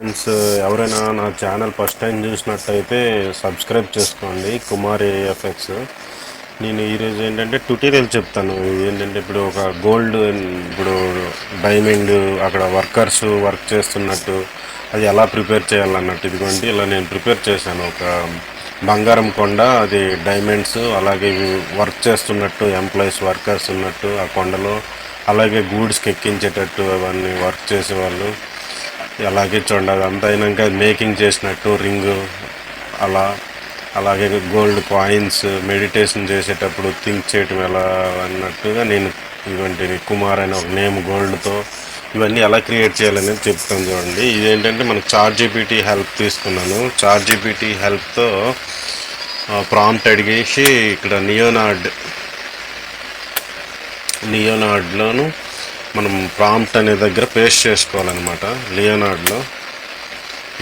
Friends ఎవరైనా నా channel first time చూసినట్టయితే సబ్స్క్రైబ్ చేసుకోండి కుమార్ ఏఎఫ్ఎక్స్ నేను ఈరోజు ఏంటంటే ట్యూటోరియల్ చెప్తాను. ఏంటంటే ఇప్పుడు ఒక గోల్డ్ ఇప్పుడు డైమండ్ అక్కడ వర్కర్స్ వర్క్ చేస్తున్నట్టు అది ఎలా ప్రిపేర్ చేయాలన్నట్టు ఇదిగోండి ఇలా నేను ప్రిపేర్ చేశాను. ఒక బంగారం కొండ అది డైమండ్స్ అలాగే వర్క్ చేస్తున్నట్టు ఎంప్లాయీస్ వర్కర్స్ ఉన్నట్టు ఆ కొండలో అలాగే గూడ్స్కి ఎక్కించేటట్టు అవన్నీ వర్క్ చేసేవాళ్ళు. అలాగే చూడండి అదంతా అయినాక మేకింగ్ చేసినట్టు రింగ్ అలా అలాగే గోల్డ్ కాయిన్స్ మెడిటేషన్ చేసేటప్పుడు థింక్ చేయటం ఎలా అన్నట్టుగా నేను ఇటువంటి కుమార్ అనే ఒక నేమ్ గోల్డ్తో ఇవన్నీ ఎలా క్రియేట్ చేయాలనేది చెప్తాను చూడండి. ఇదేంటంటే మనకు చార్ జీపీటీ హెల్ప్ తీసుకున్నాను. చార్ జీపీటీ హెల్ప్తో ప్రాంప్ట్ అడిగేసి ఇక్కడ నియోనాడ్ నియోనాడ్లోను మనం ప్రాంప్ట్ అనే దగ్గర పేస్ట్ చేసుకోవాలన్నమాట లియోనార్డ్లో.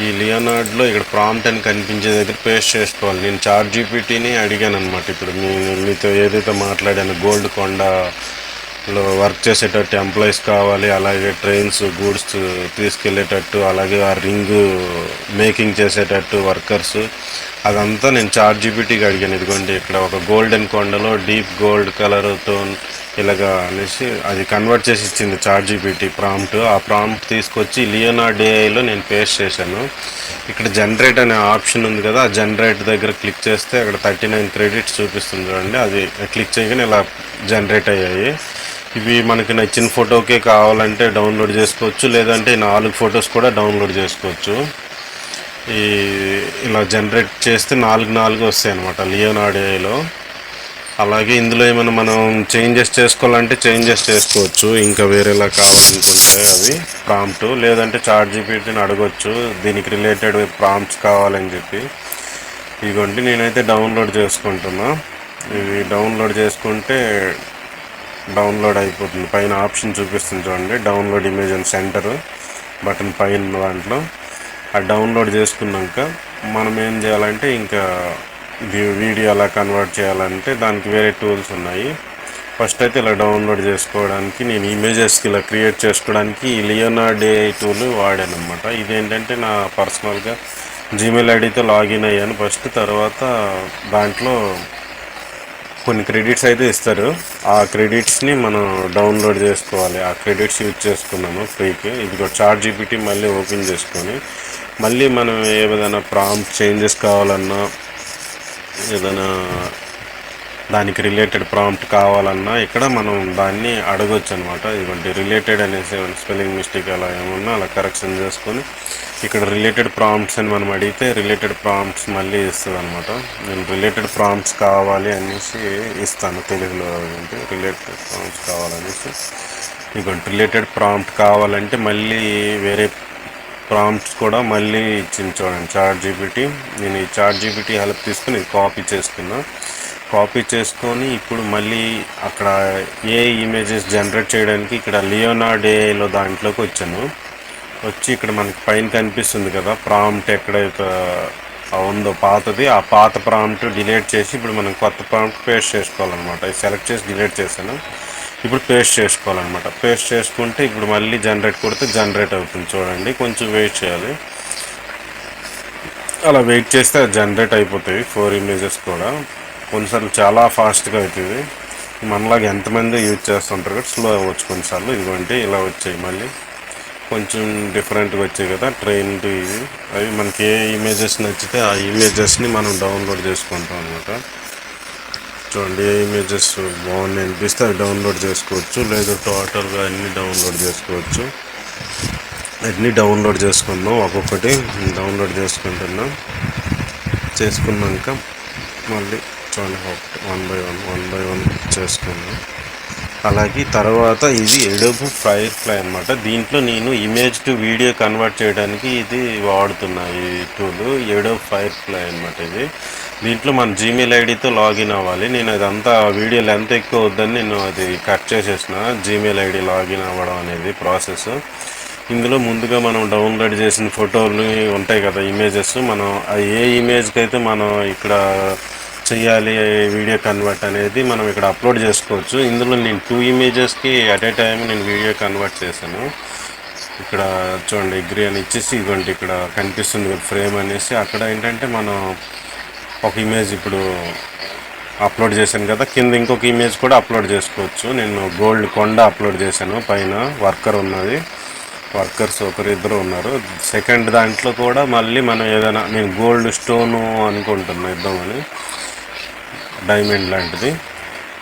ఈ లియోనార్డ్లో ఇక్కడ ప్రాంప్ట్ అని కనిపించే దగ్గర పేస్ట్ చేసుకోవాలి. నేను చార్ట్ జీపీటీని అడిగాను అనమాట ఇప్పుడు. మీ మీతో ఏదైతే మాట్లాడాను గోల్డ్ కొండలో వర్క్ చేసేటట్టు ఎంప్లాయీస్ కావాలి అలాగే ట్రైన్స్ గూడ్స్ తీసుకెళ్ళేటట్టు అలాగే ఆ రింగ్ మేకింగ్ చేసేటట్టు వర్కర్స్ అదంతా నేను చార్ట్ జీపీటీకి అడిగాను. ఇదిగోండి ఇక్కడ ఒక గోల్డెన్ కొండలో డీప్ గోల్డ్ కలర్తో ఇలాగా అనేసి అది కన్వర్ట్ చేసి ఇచ్చింది చార్ట్ జీపీటీ ప్రాంప్ట్. ఆ ప్రాంప్ట్ తీసుకొచ్చి లియోనార్డ్ ఏఐలో నేను పేస్ట్ చేశాను. ఇక్కడ జనరేట్ అనే ఆప్షన్ ఉంది కదా ఆ జనరేట్ దగ్గర క్లిక్ చేస్తే అక్కడ థర్టీ నైన్ క్రెడిట్స్ చూపిస్తుంది చూడండి. అది క్లిక్ చేయగానే ఇలా జనరేట్ అయ్యాయి. ఇవి మనకి నచ్చిన ఫోటోకే కావాలంటే డౌన్లోడ్ చేసుకోవచ్చు లేదంటే నాలుగు ఫొటోస్ కూడా డౌన్లోడ్ చేసుకోవచ్చు. ఈ ఇలా జనరేట్ చేస్తే నాలుగు నాలుగు వస్తాయి అనమాట లియోనార్డేలో. అలాగే ఇందులో ఏమైనా మనం చేంజెస్ చేసుకోవాలంటే చేంజెస్ చేసుకోవచ్చు. ఇంకా వేరేలా కావాలనుకుంటే అవి ప్రాంప్ట్ లేదంటే చార్ట్ జీపీటీని అడగొచ్చు. దీనికి రిలేటెడ్ ప్రాంప్ట్స్ కావాలని చెప్పి. ఇదిగోండి నేనైతే డౌన్లోడ్ చేసుకుంటున్నా. ఇవి డౌన్లోడ్ చేసుకుంటే డౌన్లోడ్ అయిపోతుంది. పైన ఆప్షన్ చూపిస్తుంది చూడండి. Download image and centre button పైన దాంట్లో. ఆ డౌన్లోడ్ చేసుకున్నాక మనం ఏం చేయాలంటే ఇంకా వీడియో ఎలా కన్వర్ట్ చేయాలంటే దానికి వేరే టూల్స్ ఉన్నాయి. ఫస్ట్ అయితే ఇలా డౌన్లోడ్ చేసుకోవడానికి నేను ఇమేజెస్కి ఇలా క్రియేట్ చేసుకోవడానికి ఈ లియోనార్డ్ ఏఐ టూల్ వాడాను అనమాట ఇదేంటంటే నా పర్సనల్గా జీమెయిల్ ఐడితో లాగిన్ అయ్యాను. ఫస్ట్ తర్వాత దాంట్లో కొన్ని క్రెడిట్స్ అయితే ఇస్తారు. ఆ క్రెడిట్స్ని మనం డౌన్లోడ్ చేసుకోవాలి. ఆ క్రెడిట్స్ యూజ్ చేసుకున్నాను ఫ్రీకి. ఇది చార్ట్ జీపీటీ మళ్ళీ ఓపెన్ చేసుకొని మళ్ళీ మనం ఏదైనా ప్రాంప్ట్ చేంజెస్ కావాలన్నా ఏదైనా దానికి రిలేటెడ్ ప్రాంప్ట్ కావాలన్నా ఇక్కడ మనం దాన్ని అడగొచ్చు అనమాట ఇటువంటి రిలేటెడ్ అనేసి స్పెల్లింగ్ మిస్టేక్ అలా ఏమన్నా అలా కరెక్షన్ చేసుకొని ఇక్కడ రిలేటెడ్ ప్రాంప్ట్స్ అని మనం అడిగితే రిలేటెడ్ ప్రాంప్ట్స్ మళ్ళీ ఇస్తుంది అనమాట నేను రిలేటెడ్ ప్రాంప్ట్స్ కావాలి అనేసి ఇస్తాను తెలుగులో అంటే రిలేటెడ్ ప్రాంప్ట్స్ కావాలనేసి. ఇక రిలేటెడ్ ప్రాంప్ట్ కావాలంటే మళ్ళీ వేరే ప్రాంప్ట్స్ కూడా మళ్ళీ ఇచ్చింది చూడండి చార్ట్ జీపీటీ. నేను ఈ చార్ట్ జీపీటీ హెల్ప్ తీసుకుని కాపీ చేసుకున్నా. కాపీ చేసుకొని ఇప్పుడు మళ్ళీ అక్కడ ఏ ఇమేజెస్ జనరేట్ చేయడానికి ఇక్కడ లియోనార్డ్ ఏఐలో దాంట్లోకి వచ్చాను. వచ్చి ఇక్కడ మనకి పైన కనిపిస్తుంది కదా ప్రాంప్ట్ ఎక్కడైతే ఉందో పాతది. ఆ పాత ప్రాంప్ట్ డిలీట్ చేసి ఇప్పుడు మనం కొత్త ప్రాంప్ట్ పేస్ట్ చేసుకోవాలన్నమాట. సెలెక్ట్ చేసి డిలీట్ చేశాను. ఇప్పుడు పేస్ట్ చేసుకోవాలన్నమాట. పేస్ట్ చేసుకుంటే ఇప్పుడు మళ్ళీ జనరేట్ కొడితే జనరేట్ అవుతుంది చూడండి. కొంచెం వెయిట్ చేయాలి. అలా వెయిట్ చేస్తే అది జనరేట్ అయిపోతాయి ఫోర్ ఇమేజెస్ కూడా. కొన్నిసార్లు చాలా ఫాస్ట్గా అవుతుంది. మనలాగా ఎంతమంది యూజ్ చేస్తుంటారు కదా స్లో అవ్వచ్చు కొన్నిసార్లు ఇదిగోండి ఇలా వచ్చాయి మళ్ళీ. కొంచెం డిఫరెంట్గా వచ్చాయి కదా ట్రైన్ ఇవి అవి. మనకి ఏ ఇమేజెస్ నచ్చితే ఆ ఇమేజెస్ని మనం డౌన్లోడ్ చేసుకుంటాం అనమాట చూడండి ఏ ఇమేజెస్ బాగున్నాయి అనిపిస్తే అవి డౌన్లోడ్ చేసుకోవచ్చు. లేదా టోటల్గా అన్నీ డౌన్లోడ్ చేసుకోవచ్చు. అన్నీ డౌన్లోడ్ చేసుకుందాం ఒక్కొక్కటి డౌన్లోడ్ చేసుకుంటున్నాం. చేసుకున్నాక మళ్ళీ చూడండి one by one one by one చేసుకుందాం. అలాగే తర్వాత ఇది ఎడోబు ఫైర్ ఫ్లై అనమాట దీంట్లో నేను ఇమేజ్ టు వీడియో కన్వర్ట్ చేయడానికి ఇది వాడుతున్నా ఈ టూల్ ఎడో ఫైర్ ఫ్లై అనమాట ఇది. దీంట్లో మన జీమెయిల్ ఐడితో లాగిన్ అవ్వాలి. నేను అదంతా వీడియో లెంత్ ఎక్కువ వద్దని నేను అది కట్ చేసేసిన. జీమెయిల్ ఐడి లాగిన్ అవ్వడం అనేది ప్రాసెస్. ఇందులో ముందుగా మనం డౌన్లోడ్ చేసిన ఫోటోలు ఉంటాయి కదా ఇమేజెస్. మనం ఏ ఇమేజ్కి అయితే మనం ఇక్కడ చేయాలి వీడియో కన్వర్ట్ అనేది మనం ఇక్కడ అప్లోడ్ చేసుకోవచ్చు. ఇందులో నేను టూ ఇమేజెస్కి అట్ ఏ టైం నేను వీడియో కన్వర్ట్ చేశాను. ఇక్కడ చూడండి గ్రీ అని ఇచ్చేసి ఇదిగోండి ఇక్కడ కనిపిస్తుంది ఫ్రేమ్ అనేసి. అక్కడ ఏంటంటే మనం ఒక ఇమేజ్ ఇప్పుడు అప్లోడ్ చేశాను కదా కింద ఇంకొక ఇమేజ్ కూడా అప్లోడ్ చేసుకోవచ్చు. నేను గోల్డ్ కొండ అప్లోడ్ చేశాను పైన వర్కర్ ఉన్నది. వర్కర్స్ ఒకరిద్దరు ఉన్నారు. సెకండ్ దాంట్లో కూడా మళ్ళీ మనం ఏదైనా నేను గోల్డ్ స్టోను అనుకుంటున్నా ఇద్దామని. డైమండ్ లాంటిది.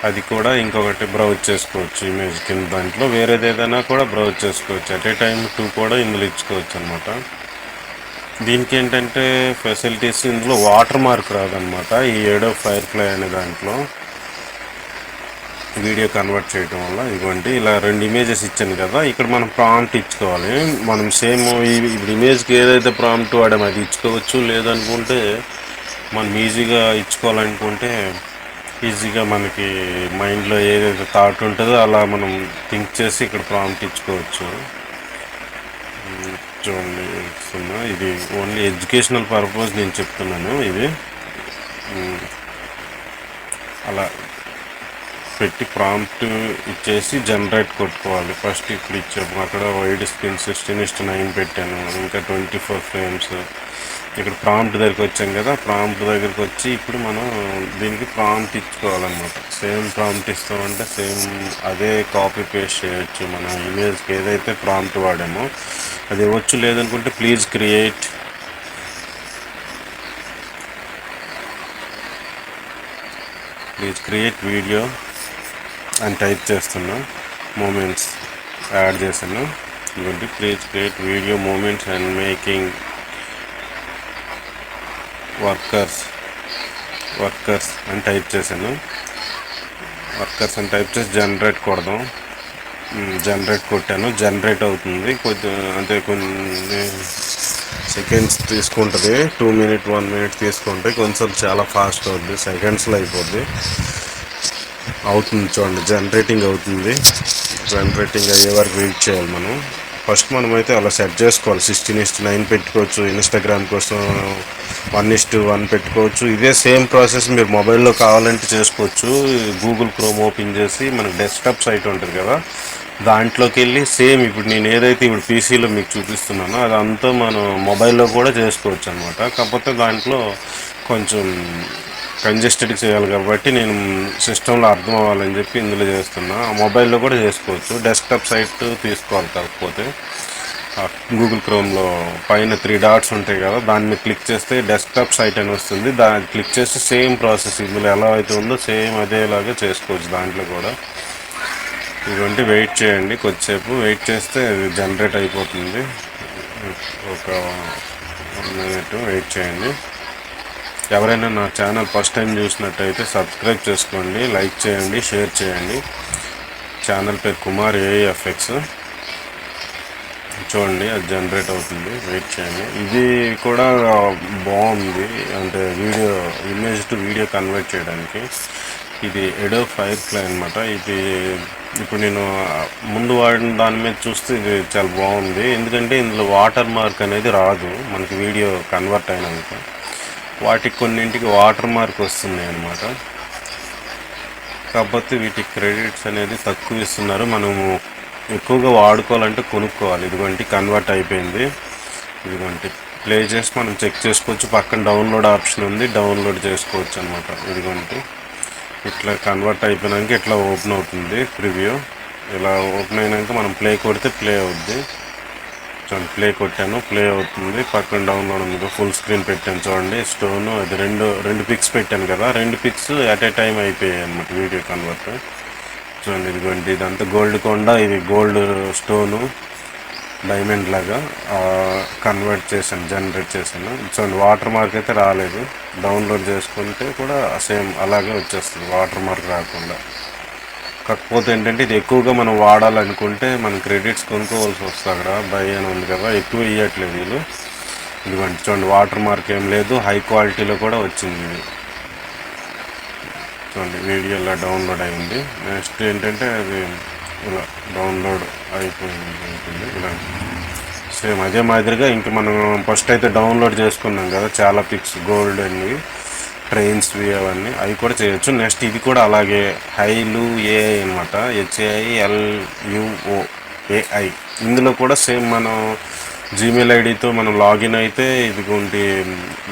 అది కూడా ఇంకొకటి బ్రౌజ్ చేసుకోవచ్చు ఇమేజ్ కింద దాంట్లో. వేరేది ఏదైనా కూడా బ్రౌజ్ చేసుకోవచ్చు. అట్ ఏ టైం టూ కూడా ఇందులో ఇచ్చుకోవచ్చు అనమాట దీనికి ఏంటంటే ఫెసిలిటీస్ ఇందులో వాటర్ మార్క్ రాదనమాట ఈ ఏడో ఫైర్ ఫ్లై అనే దాంట్లో వీడియో కన్వర్ట్ చేయడం వల్ల ఇవ్వండి. ఇలా రెండు ఇమేజెస్ ఇచ్చాను కదా ఇక్కడ మనం ప్రాంప్ట్ ఇచ్చుకోవాలి. మనం సేమ్ ఇప్పుడు ఇమేజ్కి ఏదైతే ప్రాంప్ట్ వాడామో అది ఇచ్చుకోవచ్చు. లేదనుకుంటే మనం ఈజీగా ఇచ్చుకోవాలనుకుంటే ఈజీగా మనకి మైండ్లో ఏదైతే థాట్ ఉంటుందో అలా మనం థింక్ చేసి ఇక్కడ ప్రాంప్ట్ ఇచ్చుకోవచ్చు. చూడండి ఇస్తున్నా. ఇది ఓన్లీ ఎడ్యుకేషనల్ పర్పస్ నేను చెప్తున్నాను ఇది. అలా పెట్టి ప్రాంప్ట్ ఇచ్చేసి జనరేట్ కొట్టుకోవాలి. ఫస్ట్ ఇప్పుడు ఇచ్చాము. అక్కడ wide screen sixteen is to nine పెట్టాను. ఇంకా ట్వంటీ ఫోర్ ఫ్రేమ్స్ ఇక్కడ ప్రాంప్ట్ దగ్గరికి వచ్చాం కదా ప్రాంప్ట్ దగ్గరికి వచ్చి ఇప్పుడు మనం దీనికి ప్రాంప్ట్ ఇచ్చుకోవాలన్నమాట. సేమ్ ప్రాంప్ట్ ఇస్తామంటే సేమ్ అదే కాపీ పేస్ట్ చేయొచ్చు. మన ఇమేజ్కి ఏదైతే ప్రాంప్ట్ వాడామో అది ఇవ్వచ్చు. లేదనుకుంటే please create please create video అని టైప్ చేస్తున్నా. మూమెంట్స్ యాడ్ చేస్తున్నాం. ఇటువంటి please create video moments and making workers workers అని టైప్ చేశాను. వర్కర్స్ అని టైప్ చేసి జనరేట్ కొడదాం. జనరేట్ కొట్టాను. జనరేట్ అవుతుంది. కొంచెం అంటే కొన్ని సెకండ్స్ తీసుకుంటుంది. టూ మినిట్ వన్ మినిట్ తీసుకుంటే కొంచెం చాలా ఫాస్ట్ అవుద్ది. సెకండ్స్లో అయిపోద్ది. అవుతుంది చూడండి. జనరేటింగ్ అవుతుంది. జనరేటింగ్ అయ్యే వరకు వెయిట్ చేయాలి మనం. ఫస్ట్ మనమైతే అలా సెట్ చేసుకోవాలి. సిక్స్టీన్ ఇస్ట్ నైన్ పెట్టుకోవచ్చు. ఇన్స్టాగ్రామ్ కోసం వన్ ఇస్ట్ వన్ పెట్టుకోవచ్చు. ఇదే సేమ్ ప్రాసెస్ మీరు మొబైల్లో కావాలంటే చేసుకోవచ్చు. గూగుల్ క్రోమ్ ఓపెన్ చేసి మనకు డెస్క్టాప్ సైట్ ఉంటుంది కదా దాంట్లోకి వెళ్ళి సేమ్ ఇప్పుడు నేను ఏదైతే ఇప్పుడు పీసీలో మీకు చూపిస్తున్నానో అదంతా మనం మొబైల్లో కూడా చేసుకోవచ్చు అనమాట కాకపోతే దాంట్లో కొంచెం కంజెస్టెడ్ చేయాలి కాబట్టి నేను సిస్టంలో అర్థం అవ్వాలని చెప్పి ఇందులో చేస్తున్నా. ఆ మొబైల్లో కూడా చేసుకోవచ్చు. డెస్క్టాప్ సైట్ తీసుకోవాలి కాకపోతే. గూగుల్ క్రోమ్లో పైన త్రీ డాట్స్ ఉంటాయి కదా దాన్ని మీద క్లిక్ చేస్తే డెస్క్టాప్ సైట్ అని వస్తుంది. దాన్ని క్లిక్ చేస్తే సేమ్ ప్రాసెస్ ఇందులో ఎలా అయితే ఉందో సేమ్ అదేలాగా చేసుకోవచ్చు దాంట్లో కూడా. ఇటువంటి వెయిట్ చేయండి కొద్దిసేపు. వెయిట్ చేస్తే అది జనరేట్ అయిపోతుంది. ఒక మినిట్ వెయిట్ చేయండి. ఎవరైనా నా ఛానల్ ఫస్ట్ టైం చూసినట్టయితే సబ్స్క్రైబ్ చేసుకోండి లైక్ చేయండి షేర్ చేయండి. ఛానల్ పేరు కుమార్ ఏఎఫ్ఎక్స్. చూడండి అది జనరేట్ అవుతుంది. వెయిట్ చేయండి. ఇది కూడా బాగుంది. అంటే video image to video convert చేయడానికి. ఇది ఎడో ఫైర్ ఫ్లై అనమాట ఇది ఇప్పుడు నేను ముందు వాడిన దాని మీద చూస్తే ఇది చాలా బాగుంది. ఎందుకంటే ఇందులో వాటర్ మార్క్ అనేది రాదు. మనకి వీడియో కన్వర్ట్ అయినాక. వాటికి కొన్నింటికి వాటర్ మార్క్ వస్తున్నాయి అన్నమాట. కాకపోతే వీటికి క్రెడిట్స్ అనేది తక్కువ ఇస్తున్నారు. మనము ఎక్కువగా వాడుకోవాలంటే కొనుక్కోవాలి. ఇదిగోంటి కన్వర్ట్ అయిపోయింది. ఇదిగోంటి ప్లే చేసి మనం చెక్ చేసుకోవచ్చు. పక్కన డౌన్లోడ్ ఆప్షన్ ఉంది. డౌన్లోడ్ చేసుకోవచ్చు అనమాట ఇదిగోంటి ఇట్లా కన్వర్ట్ అయిపోయినాక ఇట్లా ఓపెన్ అవుతుంది ప్రివ్యూ. ఇలా ఓపెన్ అయినాక మనం ప్లే కొడితే ప్లే అవుద్ది. చూడండి ప్లే కొట్టాను. ప్లే అవుతుంది. పక్కన డౌన్లోడ్ ఉంది. ఫుల్ స్క్రీన్ పెట్టాను చూడండి. స్టోన్ అది రెండు రెండు పిక్స్ పెట్టాను కదా. రెండు పిక్స్ అట్ ఏ టైం అయిపోయాయి అనమాట వీడియో కన్వర్ట్ చూడండి ఇదిగోండి. ఇదంతా గోల్డ్ కొండ. ఇది గోల్డ్ స్టోను డైమండ్ లాగా కన్వర్ట్ చేశాను జనరేట్ చేశాను. చూడండి వాటర్ మార్క్ అయితే రాలేదు. డౌన్లోడ్ చేసుకుంటే కూడా సేమ్ అలాగే వచ్చేస్తుంది. వాటర్ మార్క్ రాకుండా. కాకపోతే ఏంటంటే ఇది ఎక్కువగా మనం వాడాలనుకుంటే మనం క్రెడిట్స్ కొనుక్కోవాల్సి వస్తుంది అక్కడ. బై అని ఉంది కదా ఎక్కువ ఇవ్వట్లేదు వీళ్ళు. ఇదిగోండి చూడండి వాటర్ మార్క్ ఏం లేదు హై క్వాలిటీలో కూడా వచ్చింది ఇది. చూడండి వీడియోలో డౌన్లోడ్ అయింది. నెక్స్ట్ ఏంటంటే అది ఇలా డౌన్లోడ్ అయిపోయింది ఇలా సేమ్ అదే మాదిరిగా ఇంక మనం ఫస్ట్ అయితే డౌన్లోడ్ చేసుకున్నాం కదా చాలా పిక్స్ గోల్డ్ అన్ని. ట్రైన్స్వి అవన్నీ. అవి కూడా చేయొచ్చు. నెక్స్ట్ ఇది కూడా అలాగే హైలు ఏఐ అనమాట H A I L U O AI ఇందులో కూడా సేమ్ మనం జీమెయిల్ ఐడితో మనం లాగిన్ అయితే ఇదిగోండి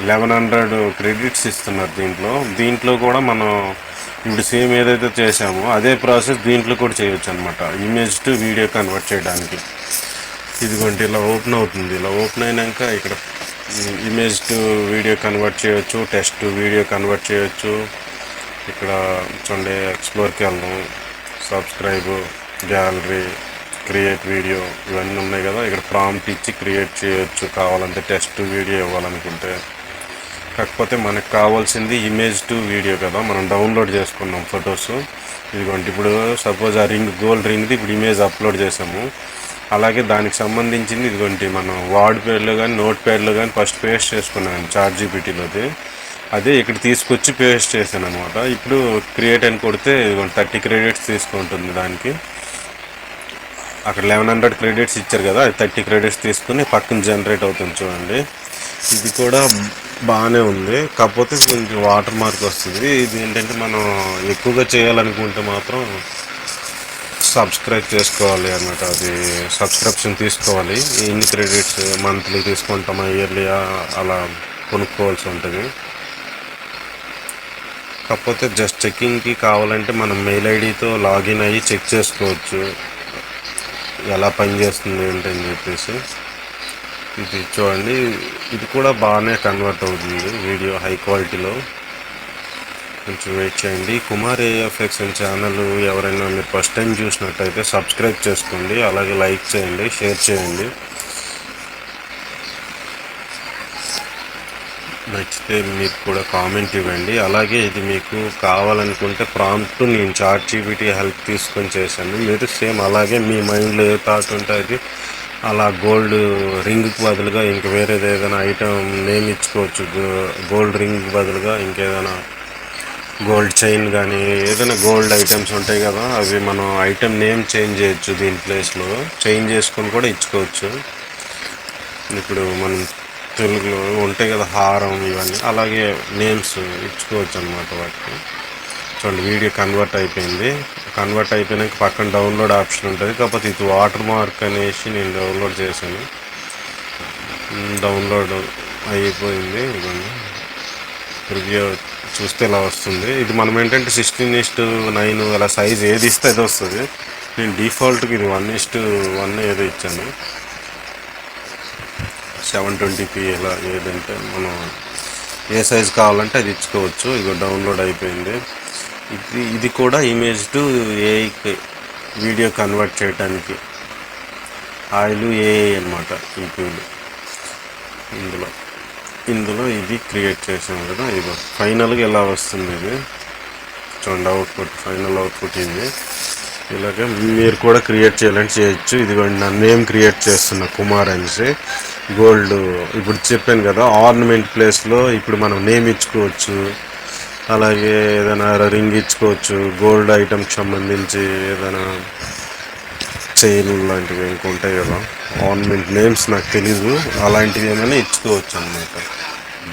లెవెన్ హండ్రెడ్ క్రెడిట్స్ ఇస్తున్నారు దీంట్లో. దీంట్లో కూడా మనం ఇప్పుడు సేమ్ ఏదైతే చేసామో అదే ప్రాసెస్ దీంట్లో కూడా చేయొచ్చు అనమాట ఇమేజ్ టు వీడియో కన్వర్ట్ చేయడానికి. ఇదిగోండి ఇలా ఓపెన్ అవుతుంది. ఇలా ఓపెన్ అయినాక ఇక్కడ ఇమేజ్ టు వీడియో కన్వర్ట్ చేయొచ్చు టెస్ట్ టు వీడియో కన్వర్ట్ చేయొచ్చు. ఇక్కడ చూడండి ఎక్స్ప్లోర్కి వెళ్దాం. సబ్స్క్రైబ్ గ్యాలరీ క్రియేట్ వీడియో ఇవన్నీ ఉన్నాయి కదా. ఇక్కడ ప్రాంప్ట్ ఇచ్చి క్రియేట్ చేయొచ్చు. కావాలంటే టెస్ట్ వీడియో ఇవ్వాలనుకుంటే. కాకపోతే మనకు కావాల్సింది ఇమేజ్ టు వీడియో కదా. మనం డౌన్లోడ్ చేసుకున్నాం ఫొటోస్. ఇదిగోండి ఇప్పుడు సపోజ్ ఆ రింగ్ గోల్డ్ రింగ్ది ఇప్పుడు ఇమేజ్ అప్లోడ్ చేసాము. అలాగే దానికి సంబంధించింది ఇదిగోండి మనం వార్డ్ పేర్లు కానీ నోట్ పేర్లు కానీ ఫస్ట్ పేస్ట్ చేసుకున్నాను చార్ట్ జీపీటీలోది అదే ఇక్కడ తీసుకొచ్చి పేస్ట్ చేశాను అనమాట ఇప్పుడు క్రియేట్ అని కొడితే ఇదిగోండి థర్టీ క్రెడిట్స్ తీసుకుంటుంది దానికి. అక్కడ లెవెన్ హండ్రెడ్ క్రెడిట్స్ ఇచ్చారు కదా అది థర్టీ క్రెడిట్స్ తీసుకుని పక్కన జనరేట్ అవుతుంది చూడండి. ఇది కూడా బాగానే ఉంది. కాకపోతే కొంచెం వాటర్ మార్క్ వస్తుంది. ఇది ఏంటంటే మనం ఎక్కువగా చేయాలనుకుంటే మాత్రం సబ్స్క్రైబ్ చేసుకోవాలి అన్నమాట. అది సబ్స్క్రిప్షన్ తీసుకోవాలి. ఎన్ని క్రెడిట్స్ మంత్లీ తీసుకుంటామా ఇయర్లీ అలా కొనుక్కోవాల్సి ఉంటుంది. కాకపోతే జస్ట్ చెక్కింగ్కి కావాలంటే మనం మెయిల్ ఐడితో లాగిన్ అయ్యి చెక్ చేసుకోవచ్చు. ఎలా పనిచేస్తుంది ఏంటని చెప్పేసి. ఇది చూడండి. ఇది కూడా బాగానే కన్వర్ట్ అవుతుంది. వీడియో హై క్వాలిటీలో కొంచెం వెయిట్ చేయండి. కుమార్ ఏఎఫ్ఎక్స్ అని ఛానల్ ఎవరైనా మీరు ఫస్ట్ టైం చూసినట్టయితే సబ్స్క్రైబ్ చేసుకోండి. అలాగే లైక్ చేయండి షేర్ చేయండి. నచ్చితే మీరు కూడా కామెంట్ ఇవ్వండి. అలాగే ఇది మీకు కావాలనుకుంటే ప్రాంప్ట్ నేను చార్ట్ జీబీటీ హెల్ప్ తీసుకొని చేశాను. మీరు సేమ్ అలాగే మీ మైండ్లో ఏ థాట్ ఉంటే అది అలా గోల్డ్ రింగ్కి బదులుగా ఇంక వేరేది ఏదైనా ఐటమ్ నేమ్ ఇచ్చుకోవచ్చు. గోల్డ్ రింగ్ బదులుగా ఇంకేదైనా గోల్డ్ చైన్ కానీ ఏదైనా గోల్డ్ ఐటమ్స్ ఉంటాయి కదా అవి మనం ఐటమ్ నేమ్ చేంజ్ చేయొచ్చు దీని ప్లేస్లో చేంజ్ చేసుకొని కూడా ఇచ్చుకోవచ్చు. ఇప్పుడు మనం తెలుగులో ఉంటాయి కదా హారం ఇవన్నీ అలాగే నేమ్స్ ఇచ్చుకోవచ్చు అనమాట వాటికి. చూడండి వీడియో కన్వర్ట్ అయిపోయింది. కన్వర్ట్ అయిపోయినాక పక్కన డౌన్లోడ్ ఆప్షన్ ఉంటుంది. కాకపోతే ఇది వాటర్ మార్క్ అనేసి నేను డౌన్లోడ్ చేశాను. Hmm, డౌన్లోడ్ అయిపోయింది. ఇవన్నీ రివ్యూ చూస్తే ఇలా వస్తుంది. ఇది మనం ఏంటంటే సిక్స్టీన్ ఇస్ట్ నైన్ అలా సైజ్ ఏది ఇస్తే అది వస్తుంది. నేను డిఫాల్ట్కి ఇది వన్ ఇస్ట్ వన్ ఏదో ఇచ్చాను. సెవెన్ ట్వంటీపీ ఇలా ఏదంటే మనం ఏ సైజ్ కావాలంటే అది ఇచ్చుకోవచ్చు. ఇక డౌన్లోడ్ అయిపోయింది. ఇది ఇది కూడా ఇమేజ్ టు ఏఐకి వీడియో కన్వర్ట్ చేయడానికి ఆయిల్ ఏఐ అనమాట ఇంక్లూడ్ ఇందులో. ఇందులో ఇది క్రియేట్ చేసాం కదా ఇది ఫైనల్గా ఎలా వస్తుంది ఇది? చూడండి అవుట్పుట్ ఫైనల్ అవుట్పుట్ ఇది. ఇలాగే మీరు కూడా క్రియేట్ చేయాలంటే చేయొచ్చు. ఇదిగోండి నా నేమ్ క్రియేట్ చేస్తున్న కుమార్ అనేసి. గోల్డ్ ఇప్పుడు చెప్పాను కదా ఆర్నమెంట్ ప్లేస్లో ఇప్పుడు మనం నేమ్ ఇచ్చుకోవచ్చు. అలాగే ఏదైనా రింగ్ ఇచ్చుకోవచ్చు. గోల్డ్ ఐటమ్కి సంబంధించి ఏదైనా చైన్ లాంటివి ఇంకా ఉంటాయి కదా. ఆర్నమెంట్ నేమ్స్ నాకు తెలీదు. అలాంటివి ఏమైనా ఇచ్చుకోవచ్చు అనమాట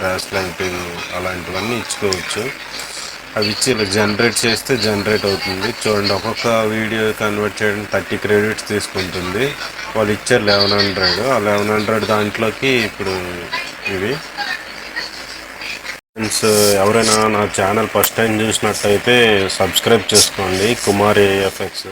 డాష్ లైటింగ్ అలాంటివన్నీ ఇచ్చుకోవచ్చు. అవి ఇచ్చి ఇలా జనరేట్ చేస్తే జనరేట్ అవుతుంది. చూడండి ఒక్కొక్క వీడియో కన్వర్ట్ చేయడం థర్టీ క్రెడిట్స్ తీసుకుంటుంది. వాళ్ళు ఇచ్చారు లెవెన్ హండ్రెడ్ ఆ లెవెన్ హండ్రెడ్ దాంట్లోకి ఇప్పుడు ఇవి. ఫ్రెండ్స్ ఎవరైనా నా ఛానల్ ఫస్ట్ టైం చూసినట్టయితే సబ్స్క్రైబ్ చేసుకోండి. కుమార్ ఏఎఫ్ఎక్స్